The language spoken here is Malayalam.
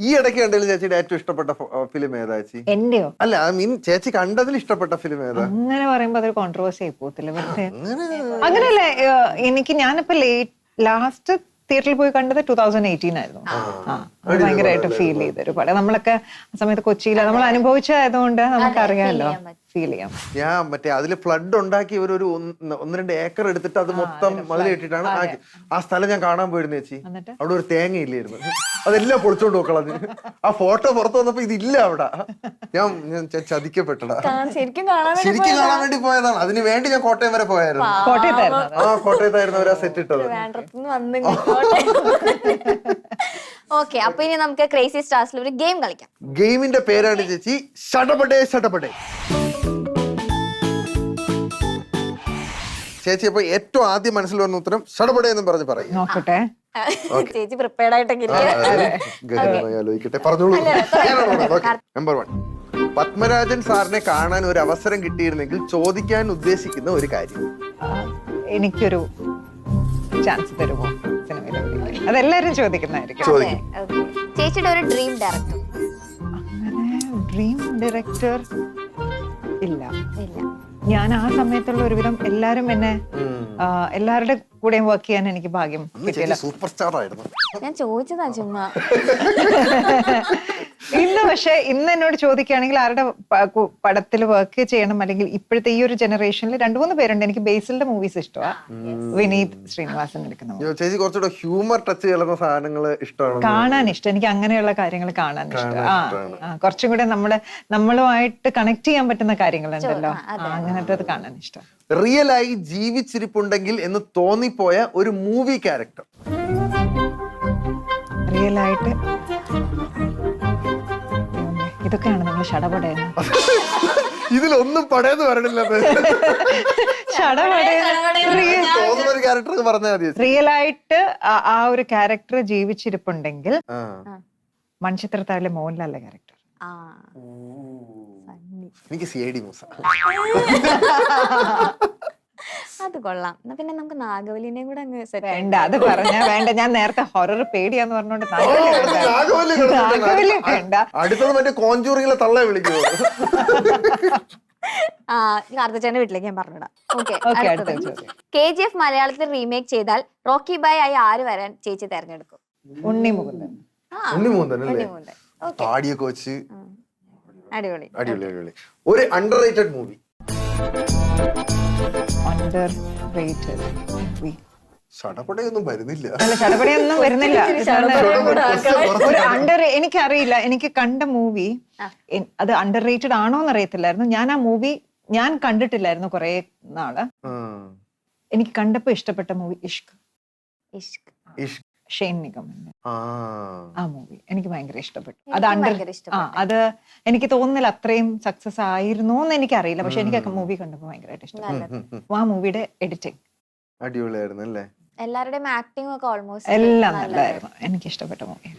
ഈ ഇടയ്ക്ക് കണ്ടതിൽ ചേച്ചിയുടെ ഏറ്റവും ഇഷ്ടപ്പെട്ട ഫിലിം ഏതാ ചേച്ചി? എന്റെയോ? അല്ല ഐ മീൻ ചേച്ചി കണ്ടതിൽ ഇഷ്ടപ്പെട്ട ഫിലിം ഏതാ? അങ്ങനെ പറയുമ്പോ അതൊരു കോൺട്രവേഴ്സി ആയി പോകത്തില്ല അങ്ങനെയല്ല എനിക്ക് ഞാനിപ്പോ ലേറ്റ് ലാസ്റ്റ് തിയേറ്ററിൽ പോയി കണ്ടത് ടൂ തൗസൻഡ് എയ്റ്റീൻ ആയിരുന്നു. ഭയങ്കരമായിട്ട് ഫീൽ ചെയ്തൊരു പടം നമ്മളൊക്കെ ആ സമയത്ത് കൊച്ചിയിൽ നമ്മൾ അനുഭവിച്ചതായതുകൊണ്ട് നമുക്കറിയാമല്ലോ ഫീൽ ചെയ്യാം ഞാൻ മറ്റേ അതിൽ ഫ്ലഡ് ഉണ്ടാക്കി ഒരു ഒരു ഒന്ന് രണ്ട് ഏക്കർ എടുത്തിട്ട് അത് മൊത്തം മതി ഇട്ടിട്ടാണ് ആക്കി. ആ സ്ഥലം ഞാൻ കാണാൻ പോയിരുന്നു ചേച്ചി. അവിടെ ഒരു തേങ്ങ ഇല്ലായിരുന്നു അതെല്ലാം പൊളിച്ചോണ്ട് നോക്കളഞ്ഞ് ആ ഫോട്ടോ പുറത്ത് വന്നപ്പോ ഇതില്ല അവിടെ. ഞാൻ ഞാൻ ചതിക്കപ്പെട്ടടാ ശരിക്കും കാണാൻ വേണ്ടി ശരിക്കും കാണാൻ വേണ്ടി പോയതാണ്. അതിന് വേണ്ടി ഞാൻ കോട്ടയം വരെ പോയായിരുന്നു. ആ കോട്ടയത്തായിരുന്നു അവരാ സെറ്റ് ഇട്ടത്. ഓക്കെ അപ്പൊ ഇനി നമുക്ക് ക്രേസി സ്റ്റാർസിൽ ഒരു ഗെയിം കളിക്കാം. ഗെയിമിന്റെ പേരാണ് ചേച്ചി ഷടപടേ ഷടപടേ. ചേച്ചി അപ്പൊ ഏറ്റവും ആദ്യം മനസ്സിൽ വന്ന ഉത്തരം ഷടപടേ എന്ന് പറഞ്ഞ് പറയും നോക്കട്ടെ. ചേച്ചി പ്രിപ്പയർഡ് ആയിട്ടൊക്കെ ഗഹനമായി ആലോചിക്കട്ടെ. പറഞ്ഞോളൂ. നമ്പർ വൺ പത്മരാജൻ സാറിനെ കാണാൻ ഒരു അവസരം കിട്ടിയിരുന്നെങ്കിൽ ചോദിക്കാൻ ഉദ്ദേശിക്കുന്ന ഒരു കാര്യം. എനിക്കൊരു ചാൻസ് തരുമോ? സിനിമയിൽ അഭിനയിക്കാൻ? അതെല്ലാരും ചോദിക്കുന്നതായിരിക്കും. ചോദിക്കും. Okay. ചേച്ചിയുടെ ഒരു ഡ്രീം ഡയറക്ടർ അങ്ങനെ ഡ്രീം ഡയറക്ടർ ഇല്ല. ഇല്ല. ഞാൻ ആ സമയത്തുള്ള ഒരുവിധം എല്ലാരും എന്നെ. ആ, എല്ലാവരുടെ കൂടെയും വർക്ക് ചെയ്യാൻ എനിക്ക് ഭാഗ്യം അന്ന് ചേച്ചി സൂപ്പർ സ്റ്റാർ ആയിരുന്നു. ഞാൻ ചോദിച്ചതാ ചുമ്മാ. ഇന്ന് പക്ഷെ ഇന്ന് എന്നോട് ചോദിക്കുകയാണെങ്കിൽ ആരുടെ പടത്തിൽ വർക്ക് ചെയ്യണം? അല്ലെങ്കിൽ ഇപ്പോഴത്തെ ഈ ഒരു ജനറേഷനിൽ രണ്ടു മൂന്ന് പേരുണ്ട്. എനിക്ക് ബേസിലിന്റെ മൂവീസ് ഇഷ്ടമാണ് വിനീത് ശ്രീനിവാസൻ എടുക്കുന്ന. ചേച്ചി കുറച്ചുകൂടെ ഹ്യൂമർ ടച്ച് സാധനങ്ങൾ ഇഷ്ടമാണ് കാണാൻ ഇഷ്ടം. എനിക്ക് അങ്ങനെയുള്ള കാര്യങ്ങൾ കാണാൻ ഇഷ്ടം. ആ ആ, കുറച്ചും കൂടെ നമ്മൾ നമ്മളുമായിട്ട് കണക്ട് ചെയ്യാൻ പറ്റുന്ന കാര്യങ്ങളുണ്ടല്ലോ. അങ്ങനത്തെ കാണാൻ ഇഷ്ടം. റിയലായി ജീവിച്ചിരിപ്പുണ്ടെങ്കിൽ എന്ന് തോന്നിപ്പോയ ഒരു മൂവി ക്യാരക്ടർ റിയൽ ആയിട്ട് ദൈവമേ, ഇതൊക്കെയാണ് നിങ്ങൾ ഷടപടയെന്ന്? ഇതിലൊന്നും പടയെന്ന് പറയണില്ല ഒരു ക്യാരക്ടർ പറഞ്ഞാൽ മതി. റിയൽ ആയിട്ട് ആ- ഒരു ക്യാരക്ടർ ജീവിച്ചിരിപ്പുണ്ടെങ്കിൽ ആ. മൺചിത്രത്താഴിലെ മോഹൻലാലിന്റെ ക്യാരക്ടർ ആ. എനിക്ക് സി ഐ ഡി മൂസ. അത് കൊള്ളാം. എന്നാ പിന്നെ നമുക്ക് നാഗവലിനെയും കൂടെ അങ്ങ് സെറ്റ് വേണ്ട അത് പറഞ്ഞ വേണ്ട. ഞാൻ നേരത്തെ ഹൊറർ പേടിയാന്ന് പറഞ്ഞോണ്ട് നാഗവല്ലി വേണ്ട. നാഗവല്ലി കിടന്നുണ്ട്. വേണ്ട. അടുത്തത് മറ്റേ കോഞ്ചൂറിങ്ങിലെ തള്ള വിളിക്കുമോ ആ കാർത്തച്ചേന്റെ വീട്ടിലേക്ക് ഞാൻ പറഞ്ഞിടാം. ഓക്കെ Okay, അടുത്ത ചോദ്യം. കെ ജി എഫ് മലയാളത്തിൽ റീമേക്ക് ചെയ്താൽ റോക്കി ബായ് ആയി ആര് വരാൻ ചേച്ചി തെരഞ്ഞെടുക്കും? ഉണ്ണി മുകുന്ദൻ ആ, ഉണ്ണിമൂന്തൻ അല്ലേ? ഉണ്ണിമുകുന്ദൻ. Okay. താടിയൊക്കെ വെച്ച് ഉം. അടിപൊളി. അടിപൊളി അടിപൊളി. ഒരു underrated movie underrated വരുന്നില്ല. അല്ല വരുന്നില്ല. ഇതാണ് ഒരു അണ്ടർ എനിക്കറിയില്ല. എനിക്ക് കണ്ട മൂവി അത് അണ്ടർ റേറ്റഡ് ആണോ എന്ന് അറിയത്തില്ലായിരുന്നു. ഞാൻ ആ മൂവി ഞാൻ കണ്ടിട്ടില്ലായിരുന്നു കുറെ നാൾ. എനിക്ക് കണ്ടപ്പോ ഇഷ്ടപ്പെട്ട മൂവി ഇഷ്ക്. ഇഷ്ക്. ഇഷ്- ഷെയ്ൻ നിഗമിന്റെ ആ. ആ മൂവി എനിക്ക് ഭയങ്കര ഇഷ്ടപ്പെട്ടു. അത് എനിക്കും അണ്ടർ ആ ഇഷ്ടപ്പെട്ടു. അത് എനിക്ക് തോന്നുന്നില്ല അത്രയും സക്സസ് ആയിരുന്നു എന്ന് എനിക്കറിയില്ല. പക്ഷെ എനിക്ക് മൂവി കണ്ടപ്പോ ഭയങ്കരമായിട്ട് ഇഷ്ടപ്പെട്ടു. ആ മൂവിയുടെ എഡിറ്റിംഗ് അടിപൊളിയായിരുന്നു അല്ലേ? എല്ലാവരുടെയും ആക്ടിംഗ് ഒക്കെ ഓൾമോസ്റ്റ് എല്ലാം നല്ലതായിരുന്നു. എനിക്ക് ഇഷ്ടപ്പെട്ട മൂവി